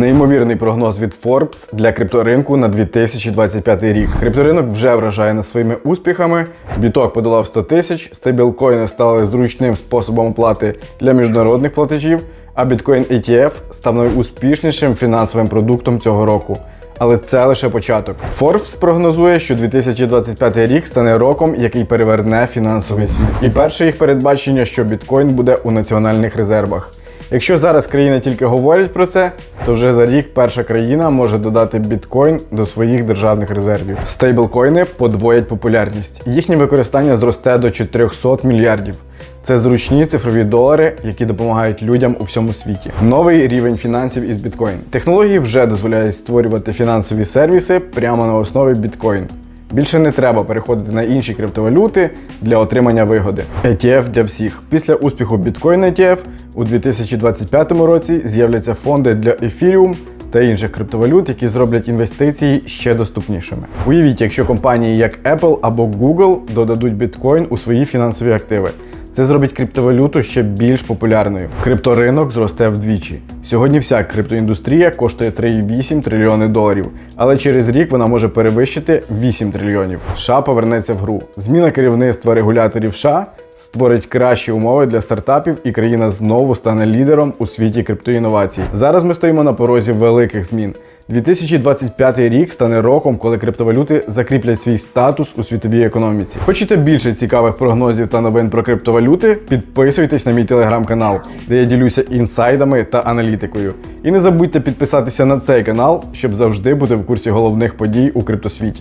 Неймовірний прогноз від Forbes для крипторинку на 2025 рік. Крипторинок вже вражає нас своїми успіхами. Біток подолав 100 тисяч, стейблкоїни стали зручним способом оплати для міжнародних платежів, а біткоін ETF став найуспішнішим фінансовим продуктом цього року. Але це лише початок. Forbes прогнозує, що 2025 рік стане роком, який переверне фінансовий світ. І перше їх передбачення, що біткоін буде у національних резервах. Якщо зараз країни тільки говорять про це, то вже за рік перша країна може додати біткоін до своїх державних резервів. Стейблкоїни подвоять популярність. Їхнє використання зросте до 400 мільярдів. Це зручні цифрові долари, які допомагають людям у всьому світі. Новий рівень фінансів із біткоін. Технології вже дозволяють створювати фінансові сервіси прямо на основі біткоін. Більше не треба переходити на інші криптовалюти для отримання вигоди. ETF для всіх. Після успіху Bitcoin ETF у 2025 році з'являться фонди для Ethereum та інших криптовалют, які зроблять інвестиції ще доступнішими. Уявіть, якщо компанії як Apple або Google додадуть біткоін у свої фінансові активи. Це зробить криптовалюту ще більш популярною. Крипторинок зросте вдвічі. Сьогодні вся криптоіндустрія коштує 3,8 трильйони доларів, але через рік вона може перевищити 8 трильйонів. США повернеться в гру. Зміна керівництва регуляторів США створить кращі умови для стартапів, і країна знову стане лідером у світі криптоінновацій. Зараз ми стоїмо на порозі великих змін. 2025 рік стане роком, коли криптовалюти закріплять свій статус у світовій економіці. Хочете більше цікавих прогнозів та новин про криптовалюти? Підписуйтесь на мій телеграм-канал, де я ділюся інсайдами та аналітикою. І не забудьте підписатися на цей канал, щоб завжди бути в курсі головних подій у криптосвіті.